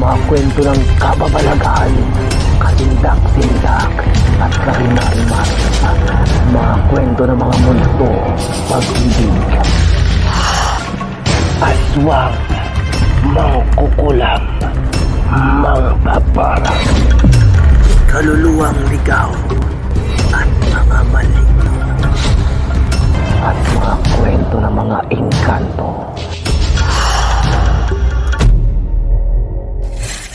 mga kwento ng kababalaghan, katindak-tindak, at karinariman. Mga kwento ng mga multo, pag-ibig. Aswang, mangkukulam, mangpaparang, kaluluwang ligaw, at mga maligno. At mga kwento ng mga engkanto.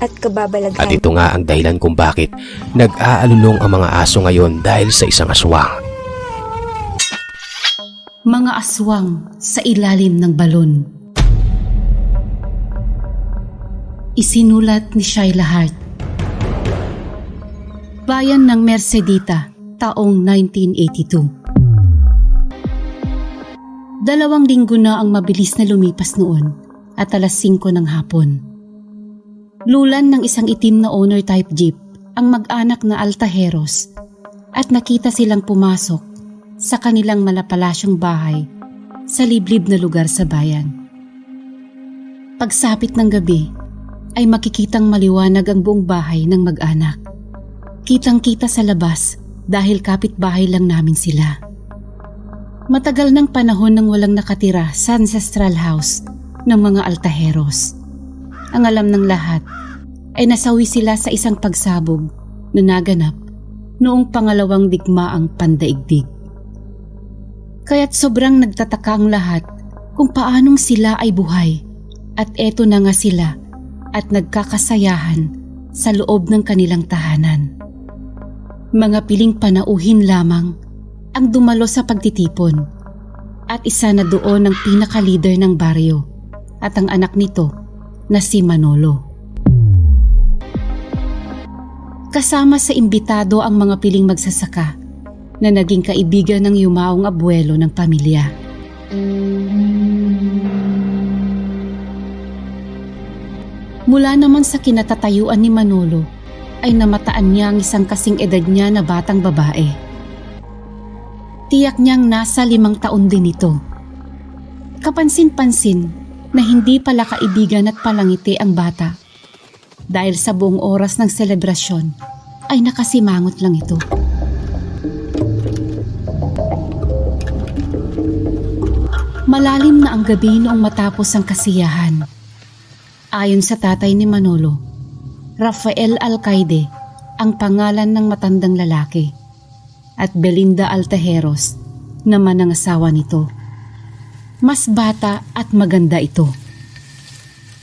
at kababalaghan. At ito nga ang dahilan kung bakit nag-aalulong ang mga aso ngayon dahil sa isang aswang. Mga aswang sa ilalim ng balon. Isinulat ni Shaila Hart. Bayan ng Mercedita, taong 1982. Dalawang linggo na ang mabilis na lumipas noon at alas 5 ng hapon. Lulan ng isang itim na owner type jeep ang mag-anak na Altajeros at nakita silang pumasok sa kanilang malapalasyong bahay sa liblib na lugar sa bayan. Pagsapit ng gabi ay makikitang maliwanag ang buong bahay ng mag-anak. Kitang-kita sa labas dahil kapitbahay lang namin sila. Matagal ng panahon nang walang nakatira sa ancestral house ng mga Altajeros. Ang alam ng lahat ay nasawi sila sa isang pagsabog na naganap noong pangalawang digmaang pandaigdig. Kaya't sobrang nagtataka ang lahat kung paanong sila ay buhay at eto na nga sila at nagkakasayahan sa loob ng kanilang tahanan. Mga piling panauhin lamang ang dumalo sa pagtitipon at isa na doon ang pinaka-leader ng baryo at ang anak nito na si Manolo. Kasama sa imbitado ang mga piling magsasaka na naging kaibigan ng yumaong abuelo ng pamilya. Mula naman sa kinatatayuan ni Manolo ay namataan niya ang isang kasing edad niya na batang babae. Tiyak niyang nasa limang taon din ito. Kapansin-pansin na hindi pala kaibigan at palangiti ang bata dahil sa buong oras ng selebrasyon ay nakasimangot lang ito. Malalim na ang gabi noong matapos ang kasiyahan. Ayon sa tatay ni Manolo, Rafael Alcaide ang pangalan ng matandang lalaki at Belinda Altajeros naman ang asawa nito. Mas bata at maganda ito.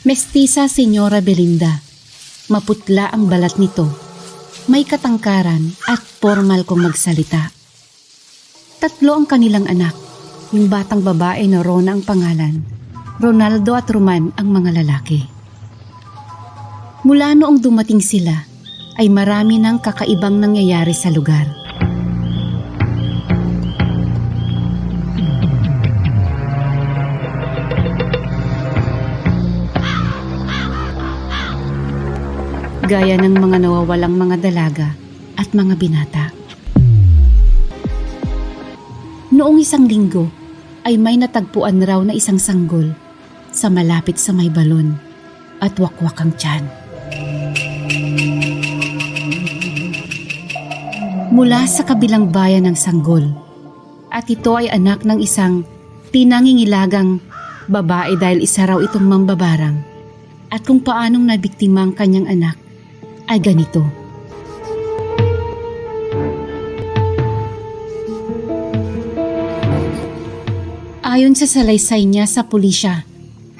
Mestiza Senyora Belinda, maputla ang balat nito, may katangkaran at formal kung magsalita. Tatlo ang kanilang anak, yung batang babae na Rona ang pangalan, Ronaldo at Roman ang mga lalaki. Mula noong dumating sila, ay marami ng kakaibang nangyayari sa lugar. Gaya ng mga nawawalang mga dalaga at mga binata. Noong isang linggo ay may natagpuan raw na isang sanggol sa malapit sa may balon at wakwak ang tiyan. Mula sa kabilang bayan ng sanggol at ito ay anak ng isang pinangingilagang babae dahil isa raw itong mambabarang at kung paanong nabiktima ang kanyang anak ay ganito. Ayon sa salaysay niya sa pulisya,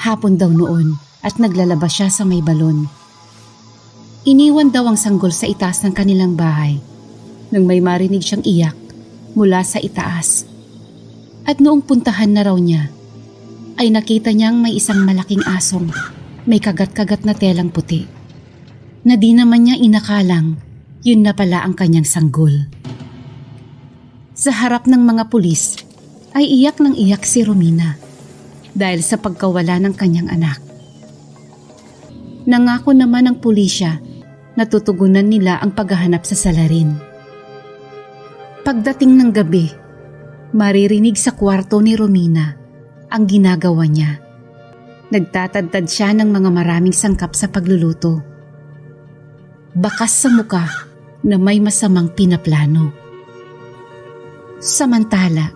hapon daw noon at naglalabas siya sa may balon. Iniwan daw ang sanggol sa itaas ng kanilang bahay nang may marinig siyang iyak mula sa itaas. At noong puntahan na raw niya, ay nakita niyang may isang malaking asong may kagat-kagat na telang puti. Na di naman niya inakalang yun na pala ang kanyang sanggol. Sa harap ng mga pulis ay iyak ng iyak si Romina dahil sa pagkawala ng kanyang anak. Nangako naman ng pulisya na tutugunan nila ang paghahanap sa salarin. Pagdating ng gabi, maririnig sa kwarto ni Romina ang ginagawa niya. Nagtatadtad siya ng mga maraming sangkap sa pagluluto. Bakas sa muka na may masamang pinaplano. Samantala,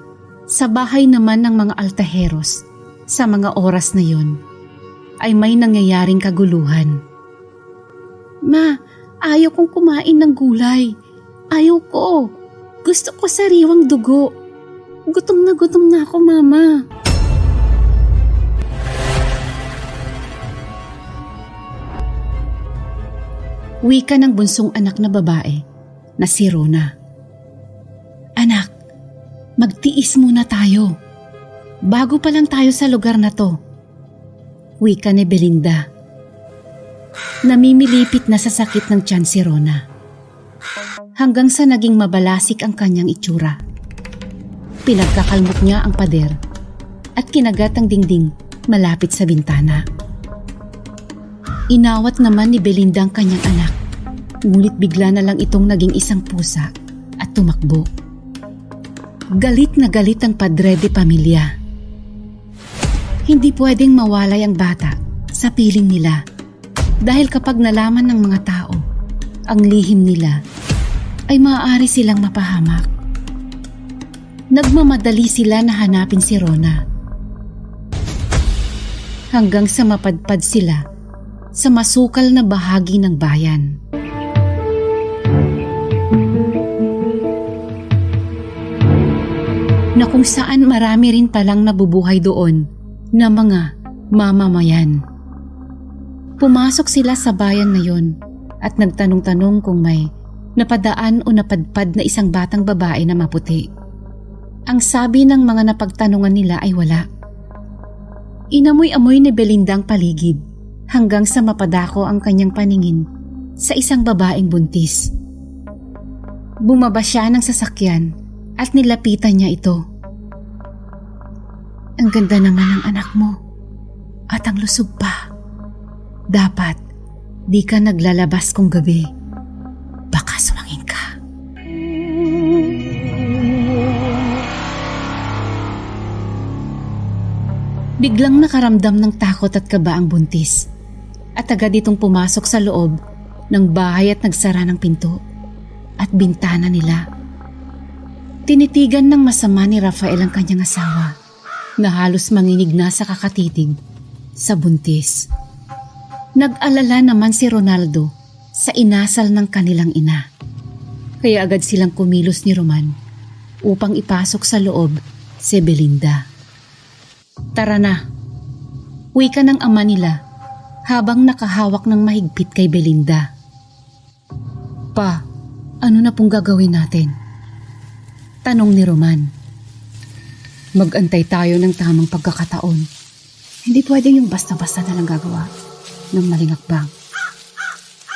sa bahay naman ng mga altaheros, sa mga oras na yon, ay may nangyayaring kaguluhan. Ma, ayaw kong kumain ng gulay. Ayaw ko. Gusto ko sariwang dugo. Gutom na gutom na ako, Mama. Wika ng bunsong anak na babae na si Rona. Anak, magtiis muna tayo. Bago pa lang tayo sa lugar na to. Wika ni Belinda. Namimilipit na sa sakit ng tiyan si Rona. Hanggang sa naging mabalasik ang kanyang itsura. Pinagkakalmot niya ang pader at kinagat ang dingding malapit sa bintana. Inawat naman ni Belinda ang kanyang anak. Ngunit bigla na lang itong naging isang pusa at tumakbo. Galit na galit ang padre de pamilya. Hindi pwedeng mawalay ang bata sa piling nila dahil kapag nalaman ng mga tao ang lihim nila ay maaari silang mapahamak. Nagmamadali sila na hanapin si Rona. Hanggang sa mapadpad sila sa masukal na bahagi ng bayan. Na kung saan marami rin palang nabubuhay doon na mga mamamayan. Pumasok sila sa bayan na yon at nagtanong-tanong kung may napadaan o napadpad na isang batang babae na maputi. Ang sabi ng mga napagtanungan nila ay wala. Inamoy-amoy ni Belinda ang paligid hanggang sa mapadako ang kanyang paningin sa isang babaeng buntis. Bumaba siya ng sasakyan at nilapitan niya ito. Ang ganda naman ng anak mo at ang lusog pa. Dapat di ka naglalabas kung gabi. Baka swangin ka. Biglang nakaramdam ng takot at kaba ang buntis at agad itong pumasok sa loob ng bahay at nagsara ng pinto at bintana nila. Tinitigan ng masama ni Rafael ang kanyang asawa na halos manginig na sa kakatitig sa buntis. Nag-alala naman si Ronaldo sa inasal ng kanilang ina. Kaya agad silang kumilos ni Roman upang ipasok sa loob si Belinda. Tara na. Uwi ka ng ama nila habang nakahawak ng mahigpit kay Belinda. Pa, ano na pong gagawin natin? Tanong ni Roman. Magantay tayo ng tamang pagkakataon. Hindi pwede yung basta-basta na lang gagawa ng maling akbang.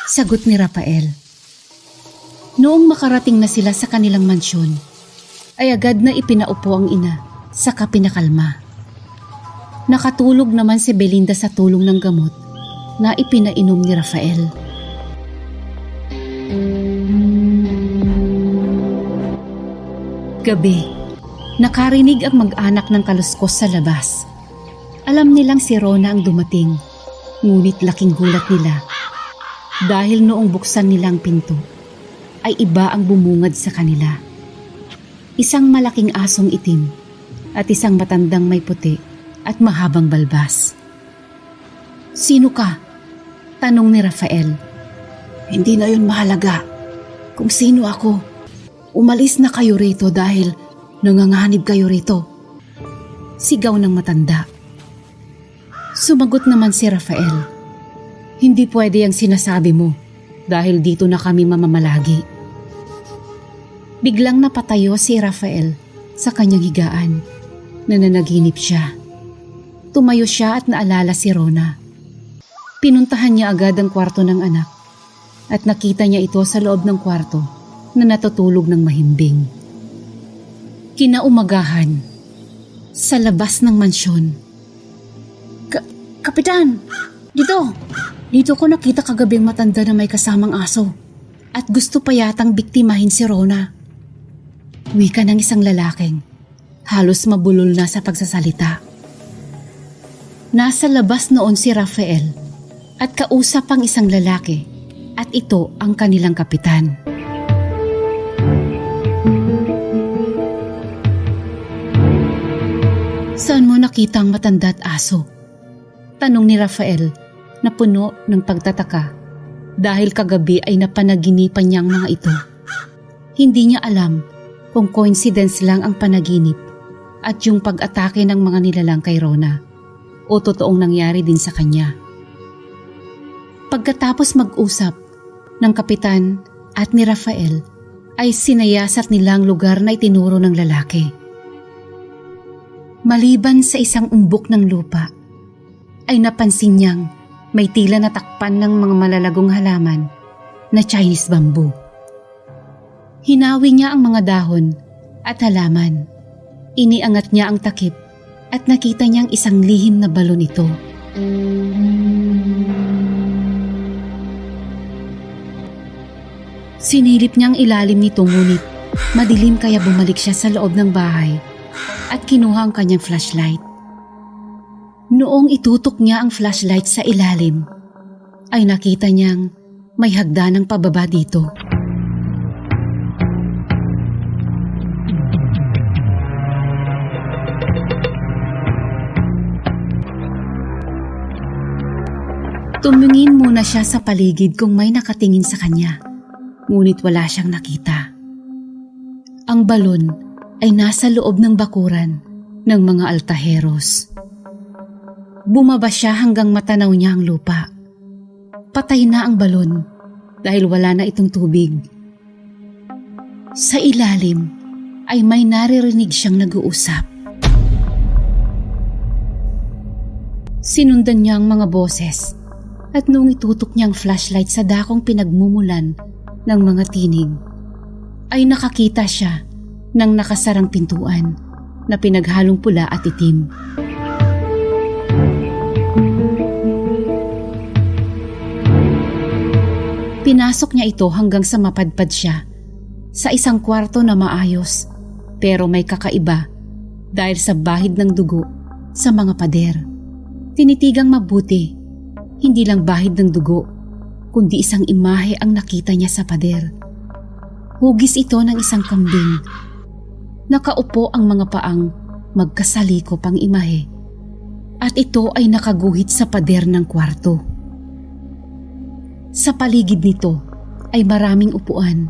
Sagot ni Rafael. Noong makarating na sila sa kanilang mansyon, ay agad na ipinaupo ang ina sa kapinakalma. Nakatulog naman si Belinda sa tulong ng gamot na ipinainom ni Rafael. Gabi, nakarinig ang mag-anak ng kaluskos sa labas. Alam nilang si Rona ang dumating, ngunit laking gulat nila. Dahil noong buksan nilang pinto, ay iba ang bumungad sa kanila. Isang malaking asong itim at isang matandang may puti at mahabang balbas. Sino ka? Tanong ni Rafael. Hindi na yun mahalaga. Kung sino ako, umalis na kayo rito dahil nanganganib kayo rito. Sigaw ng matanda. Sumagot naman si Rafael. Hindi pwede ang sinasabi mo dahil dito na kami mamamalagi. Biglang napatayo si Rafael sa kanyang higaan. Nananaginip siya. Tumayo siya at naalala si Rona. Pinuntahan niya agad ang kwarto ng anak at nakita niya ito sa loob ng kwarto na natutulog ng mahimbing. Kinaumagahan, sa labas ng mansyon. Ka- Kapitan! Dito! Dito ko nakita kagabing matanda na may kasamang aso at gusto pa yatang biktimahin si Rona. Wika ng isang lalaking, halos mabulol na sa pagsasalita. Nasa labas noon si Rafael at kausap ang isang lalaki at ito ang kanilang kapitan. Saan mo nakita ang matanda at aso? Tanong ni Rafael na puno ng pagtataka dahil kagabi ay napanaginipan niya ang mga ito. Hindi niya alam kung coincidence lang ang panaginip at yung pag-atake ng mga nilalang kay Rona o totoong nangyari din sa kanya. Pagkatapos mag-usap ng kapitan at ni Rafael ay sinayasat nila ang lugar na itinuro ng lalaki. Maliban sa isang umbok ng lupa, ay napansin niyang may tila natakpan ng mga malalagong halaman na Chinese bamboo. Hinawi niya ang mga dahon at halaman. Iniangat niya ang takip at nakita niyang isang lihim na balon ito. Sinilip niya ang ilalim nito ngunit madilim kaya bumalik siya sa loob ng bahay at kinuha ang kanyang flashlight. Noong itutok niya ang flashlight sa ilalim, ay nakita niyang may hagdanang pababa dito. Tumingin muna siya sa paligid kung may nakatingin sa kanya, ngunit wala siyang nakita. Ang balon ay nasa loob ng bakuran ng mga altaheros. Bumaba siya hanggang matanaw niya ang lupa. Patay na ang balon dahil wala na itong tubig. Sa ilalim ay may naririnig siyang nag-uusap. Sinundan niya ang mga boses at nung itutok niya ang flashlight sa dakong pinagmumulan ng mga tinig, ay nakakita siya ng nakasarang pintuan na pinaghalong pula at itim. Pinasok niya ito hanggang sa mapadpad siya sa isang kwarto na maayos pero may kakaiba dahil sa bahid ng dugo sa mga pader. Tinitigang mabuti, hindi lang bahid ng dugo, kundi isang imahe ang nakita niya sa pader. Hugis ito ng isang kambing. Nakaupo ang mga paang magkasaliko pang imahe at ito ay nakaguhit sa pader ng kwarto. Sa paligid nito ay maraming upuan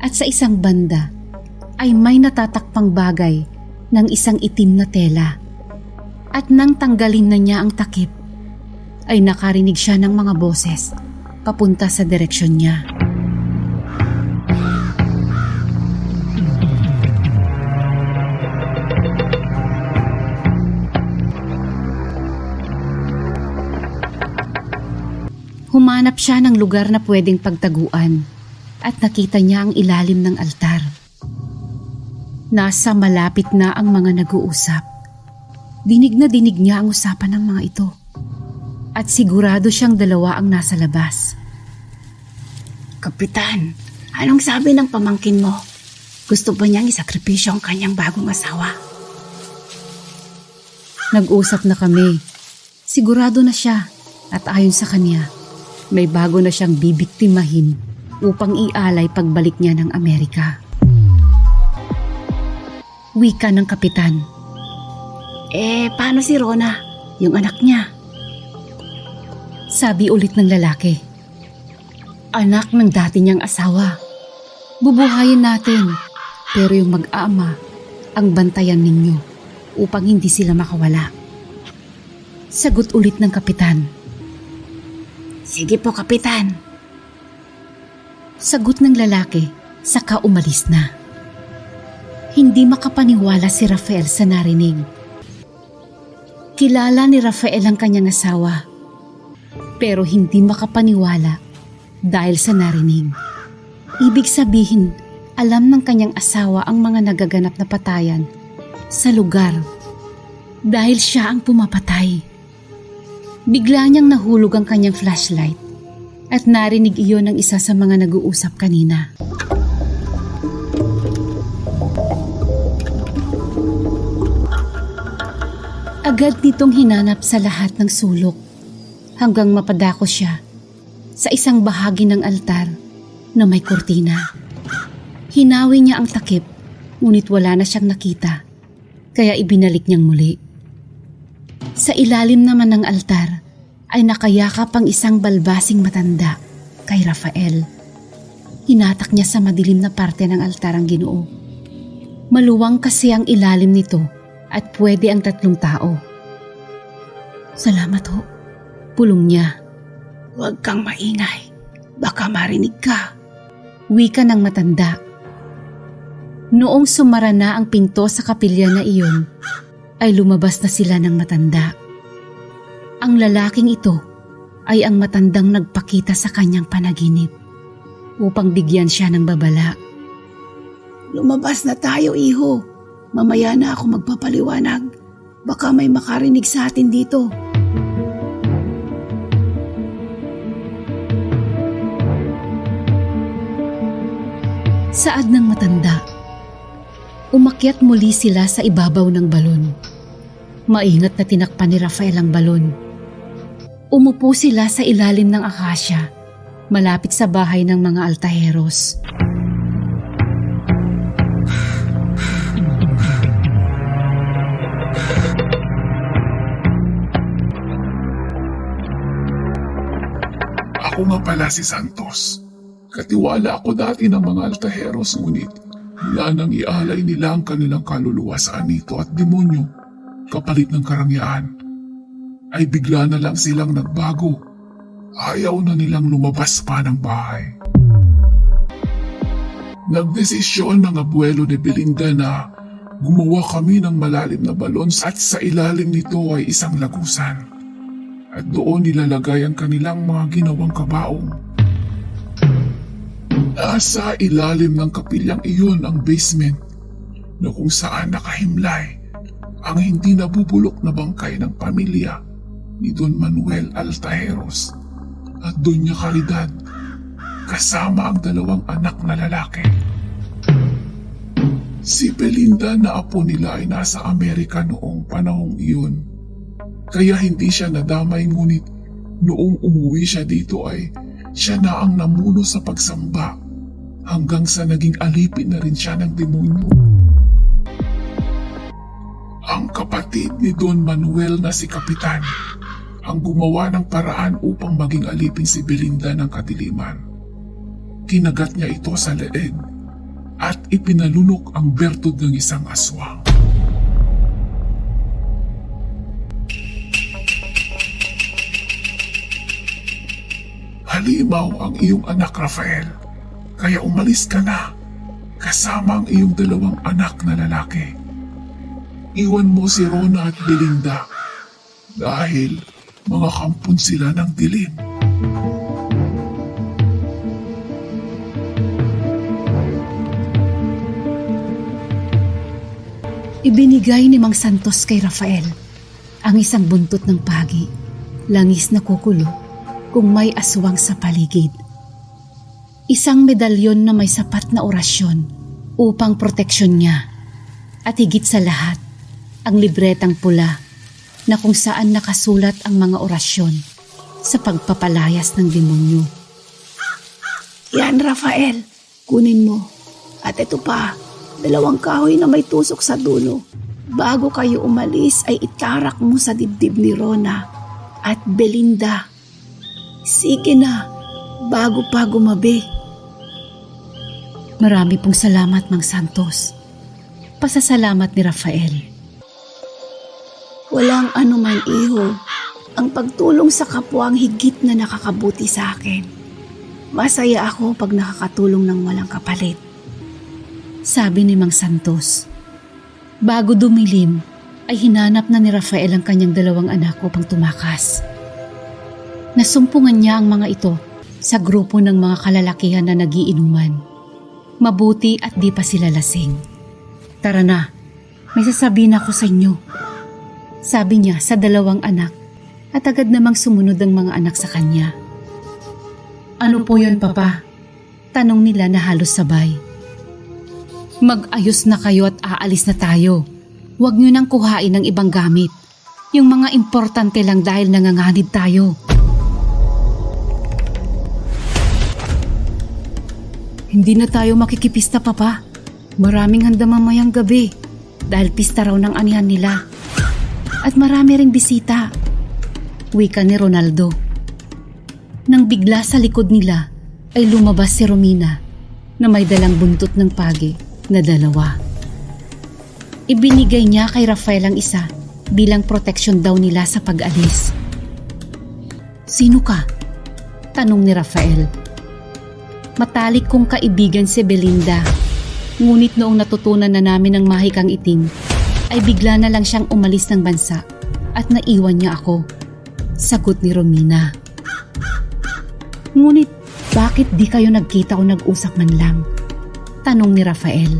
at sa isang banda ay may natatakpang bagay ng isang itim na tela. At nang tanggalin na niya ang takip, ay nakarinig siya ng mga boses papunta sa direksyon niya. Humanap siya ng lugar na pwedeng pagtaguan at nakita niya ang ilalim ng altar. Nasa malapit na ang mga nag-uusap. Dinig na dinig niya ang usapan ng mga ito. At sigurado siyang dalawa ang nasa labas. Kapitan, anong sabi ng pamangkin mo? Gusto ba niyang isakripisyo ang kanyang bagong asawa? Nag-usap na kami. Sigurado na siya at ayon sa kanya, may bago na siyang bibiktimahin upang ialay pagbalik niya ng Amerika. Wika ng kapitan. Eh, paano si Rona? Yung anak niya? Sabi ulit ng lalaki. Anak ng dati niyang asawa. Bubuhayin natin, pero yung mag-ama ang bantayan ninyo upang hindi sila makawala. Sagot ulit ng kapitan. Sige po, kapitan. Sagot ng lalaki, saka umalis na. Hindi makapaniwala si Rafael sa narinig. Kilala ni Rafael ang kanyang asawa, pero hindi makapaniwala dahil sa narinig. Ibig sabihin, alam ng kanyang asawa ang mga nagaganap na patayan sa lugar dahil siya ang pumapatay. Bigla niyang nahulog ang kanyang flashlight at narinig iyon ng isa sa mga nag-uusap kanina. Agad nitong hinanap sa lahat ng sulok hanggang mapadako siya sa isang bahagi ng altar na may kurtina. Hinawi niya ang takip ngunit wala na siyang nakita kaya ibinalik niyang muli. Sa ilalim naman ng altar ay nakayakap ang isang balbasing matanda kay Rafael. Hinatak niya sa madilim na parte ng altar ang ginoo. Maluwang kasi ang ilalim nito at pwede ang tatlong tao. Salamat ho. Pulong niya. Huwag kang maingay. Baka marinig ka. Wika ng matanda. Noong sumara na ang pinto sa kapilya na iyon, ay lumabas na sila ng matanda. Ang lalaking ito ay ang matandang nagpakita sa kanyang panaginip upang bigyan siya ng babala. Lumabas na tayo, iho. Mamaya na ako magpapaliwanag. Baka may makarinig sa atin dito. Saad ng matanda. Umakyat muli sila sa ibabaw ng balon. Maingat na tinakpan ni Rafael ang balon. Umupo sila sa ilalim ng akasya, malapit sa bahay ng mga altaheros. Ako nga pala si Santos. Katiwala ako dati ng mga altaheros ngunit mula nang ialay nila ang kanilang kaluluwa sa anito at demonyo kapalit ng karangyaan ay bigla na lang silang nagbago. Ayaw na nilang lumabas pa ng bahay. Nagdesisyon ng abuelo ni Belinda na gumawa kami ng malalim na balon at sa ilalim nito ay isang lagusan at doon nilalagay ang kanilang mga ginawang kabaong. Nasa ilalim ng kapilyang iyon ang basement na kung saan nakahimlay ang hindi nabubulok na bangkay ng pamilya ni Don Manuel Altaheros at Doña Caridad kasama ang dalawang anak na lalaki. Si Belinda na apo nila ay nasa Amerika noong panahong iyon. Kaya hindi siya nadamay ngunit noong umuwi siya dito ay siya na ang namuno sa pagsamba hanggang sa naging alipin na rin siya ng demonyo. Ang kapatid ni Don Manuel na si Kapitan ang gumawa ng paraan upang maging alipin si Belinda ng kadiliman. Kinagat niya ito sa leeg at ipinalunok ang bertod ng isang aswang. Halimaw ang iyong anak Rafael, kaya umalis ka na kasama ang iyong dalawang anak na lalaki. Iwan mo si Rona at Belinda dahil mga kampon sila ng dilim. Ibinigay ni Mang Santos kay Rafael ang isang buntot ng pagi, langis na kukulo kung may aswang sa paligid. Isang medalyon na may sapat na orasyon upang proteksyon niya. At higit sa lahat, ang libretang pula na kung saan nakasulat ang mga orasyon sa pagpapalayas ng demonyo. Yan, Rafael. Kunin mo. At ito pa, dalawang kahoy na may tusok sa dulo. Bago kayo umalis ay itarak mo sa dibdib ni Rona at Belinda. Sige na, bago pa gumabi. Marami pong salamat, Mang Santos. Pasasalamat ni Rafael. Walang anuman, iho. Ang pagtulong sa kapwa ang higit na nakakabuti sa akin. Masaya ako pag nakakatulong ng walang kapalit. Sabi ni Mang Santos. Bago dumilim, ay hinanap na ni Rafael ang kanyang dalawang anak upang tumakas. Nasumpungan niya ang mga ito sa grupo ng mga kalalakihan na nagiinuman. Mabuti at di pa sila lasing. Tara na, may sasabihin ako sa inyo. Sabi niya sa dalawang anak at agad namang sumunod ang mga anak sa kanya. Ano po yun, Papa? Tanong nila na halos sabay. Mag-ayos na kayo at aalis na tayo. Huwag niyo nang kuhain ng ibang gamit. Yung mga importante lang dahil nanganganib tayo. Hindi na tayo makikipista, Papa. Maraming handa mamayang gabi dahil pista raw ng anihan nila. At marami ring bisita. Wika ni Ronaldo. Nang bigla sa likod nila ay lumabas si Romina na may dalang buntot ng pagi na dalawa. Ibinigay niya kay Rafael ang isa bilang proteksyon daw nila sa pag-alis. Sino ka? Tanong ni Rafael. Matalik kong kaibigan si Belinda. Ngunit noong natutunan na namin ang mahikang itim, ay bigla na lang siyang umalis ng bansa at naiwan niya ako. Sagot ni Romina. Ngunit bakit di kayo nagkita o nag-usap man lang? Tanong ni Rafael.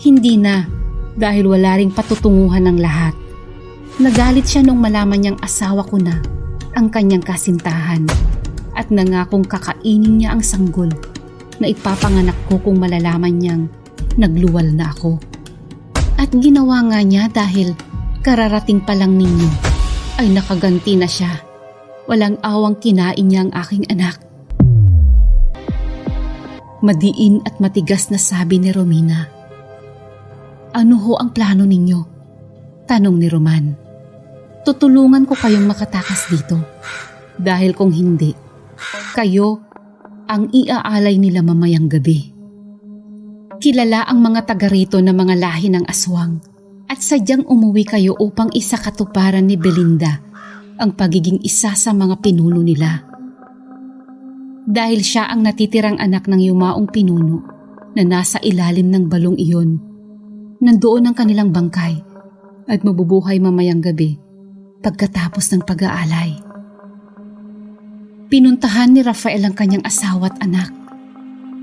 Hindi na, dahil wala ring patutunguhan ng lahat. Nagalit siya nung malaman niyang asawa ko na ang kanyang kasintahan at nangakong kakainin niya ang sanggol na ipapanganak ko kung malalaman niyang nagluwal na ako. At ginawa nga niya dahil kararating pa lang ninyo ay nakaganti na siya. Walang awang kinain niya ang aking anak. Madiin at matigas na sabi ni Romina. Ano ho ang plano ninyo? Tanong ni Roman. Tutulungan ko kayong makatakas dito. Dahil kung hindi, kayo ang iaalay nila mamayang gabi. Kilala ang mga taga rito na mga lahi ng aswang at sadyang umuwi kayo upang isa katuparan ni Belinda ang pagiging isa sa mga pinuno nila. Dahil siya ang natitirang anak ng yumaong pinuno na nasa ilalim ng balong iyon, nandoon ang kanilang bangkay at mabubuhay mamayang gabi pagkatapos ng pag-aalay. Pinuntahan ni Rafael ang kanyang asawa at anak.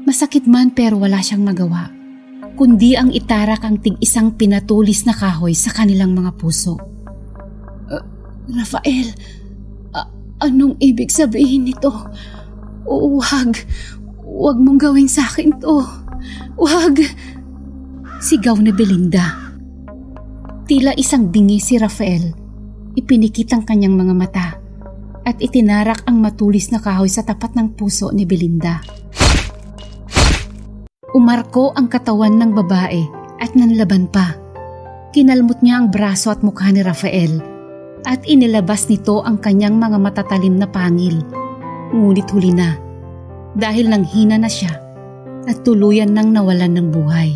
Masakit man pero wala siyang magawa, kundi ang itarak ang tig-isang pinatulis na kahoy sa kanilang mga puso. Uh, Rafael, a- anong ibig sabihin nito? Huwag, huwag mong gawin sa akin to. Huwag! Sigaw ni Belinda. Tila isang bingi si Rafael. Ipinikit ang kanyang mga mata at itinarak ang matulis na kahoy sa tapat ng puso ni Belinda. Umarko ang katawan ng babae at nanlaban pa. Kinalmot niya ang braso at mukha ni Rafael at inilabas nito ang kanyang mga matatalim na pangil. Ngunit huli na dahil nang hina na siya at tuluyan nang nawalan ng buhay.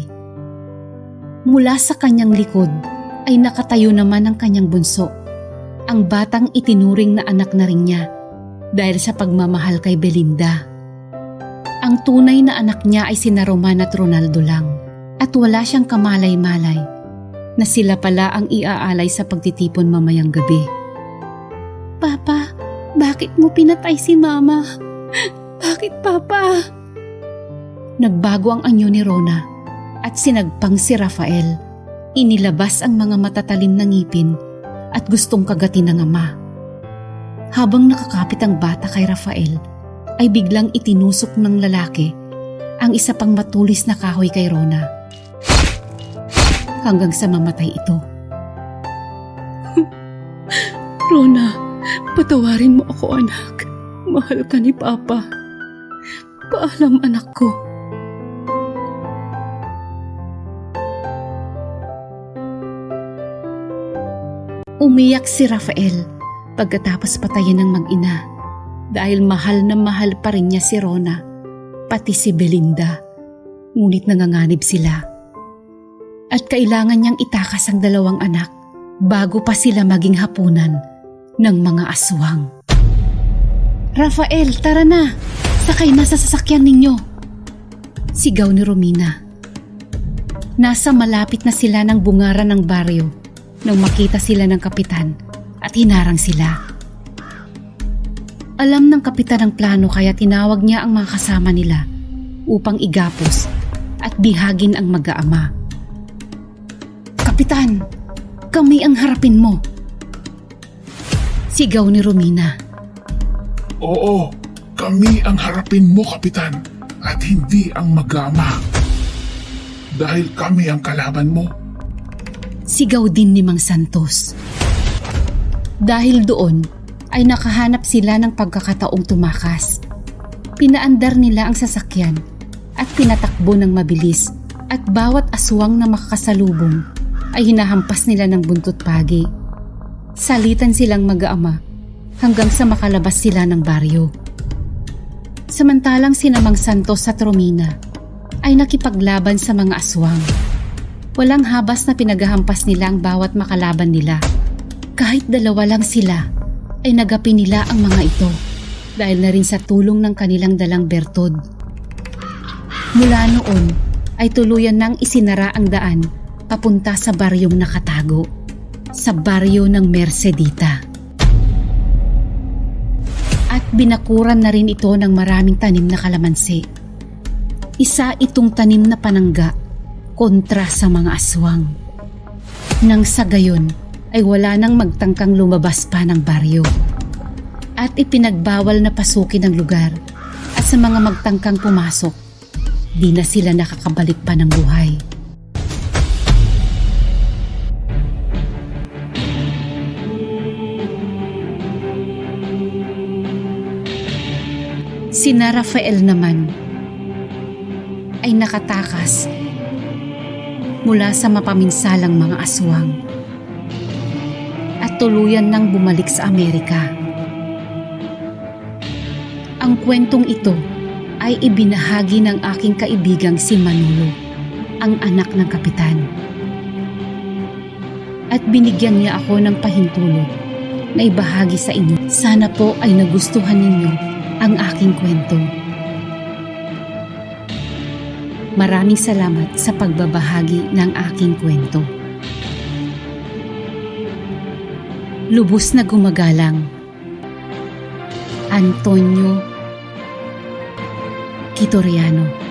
Mula sa kanyang likod ay nakatayo naman ang kanyang bunso ang batang itinuring na anak na rin niya dahil sa pagmamahal kay Belinda. Ang tunay na anak niya ay sina Roman at Ronaldo lang at wala siyang kamalay-malay na sila pala ang iaalay sa pagtitipon mamayang gabi. Papa, bakit mo pinatay si Mama? Bakit, Papa? Nagbago ang anyo ni Rona at sinagpang si Rafael. Inilabas ang mga matatalim na ngipin at gustong kagatin ng ama. Habang nakakapit ang bata kay Rafael, ay biglang itinusok ng lalaki ang isa pang matulis na kahoy kay Rona. Hanggang sa mamatay ito. Rona, patawarin mo ako anak. Mahal ka ni Papa. Paalam anak ko. Umiyak si Rafael pagkatapos patayin ng mag-ina dahil mahal na mahal pa rin niya si Rona, pati si Belinda. Ngunit nanganganib sila. At kailangan niyang itakas ang dalawang anak bago pa sila maging hapunan ng mga aswang. Rafael, tara na! Sakay na sa sasakyan ninyo! Sigaw ni Romina. Nasa malapit na sila ng bungaran ng baryo nang makita sila ng kapitan at hinarang sila. Alam ng kapitan ang plano kaya tinawag niya ang mga kasama nila upang igapos at bihagin ang mag-aama. Kapitan, kami ang harapin mo. Sigaw ni Romina. Oo, kami ang harapin mo, Kapitan, at hindi ang magama. Dahil kami ang kalaban mo. Sigaw din ni Mang Santos. Dahil doon ay nakahanap sila ng pagkakataong tumakas. Pinaandar nila ang sasakyan at pinatakbo ng mabilis at bawat aswang na makakasalubong ay hinahampas nila ng buntot pagi. Salitan silang mag-aama hanggang sa makalabas sila ng baryo. Samantalang sinamang Santos sa Tromina ay nakipaglaban sa mga aswang. Walang habas na pinagahampas nila ang bawat makalaban nila. Kahit dalawa lang sila, ay nagapi nila ang mga ito dahil na rin sa tulong ng kanilang dalang bertod. Mula noon, ay tuluyan nang isinara ang daan papunta sa baryong nakatago, sa baryo ng Mercedita. At binakuran na rin ito ng maraming tanim na kalamansi. Isa itong tanim na panangga kontra sa mga aswang. Nang sa gayon ay wala nang magtangkang lumabas pa ng baryo. At ipinagbawal na pasukin ang lugar at sa mga magtangkang pumasok, di na sila nakakabalik pa ng buhay. Sina Rafael naman ay nakatakas mula sa mapaminsalang mga aswang at tuluyan nang bumalik sa Amerika. Ang kwentong ito ay ibinahagi ng aking kaibigang si Manolo, ang anak ng kapitan. At binigyan niya ako ng pahintulot na ibahagi sa inyo. Sana po ay nagustuhan ninyo ang aking kwento. Maraming salamat sa pagbabahagi ng aking kwento. Lubos na gumagalang. Antonio Kitoriano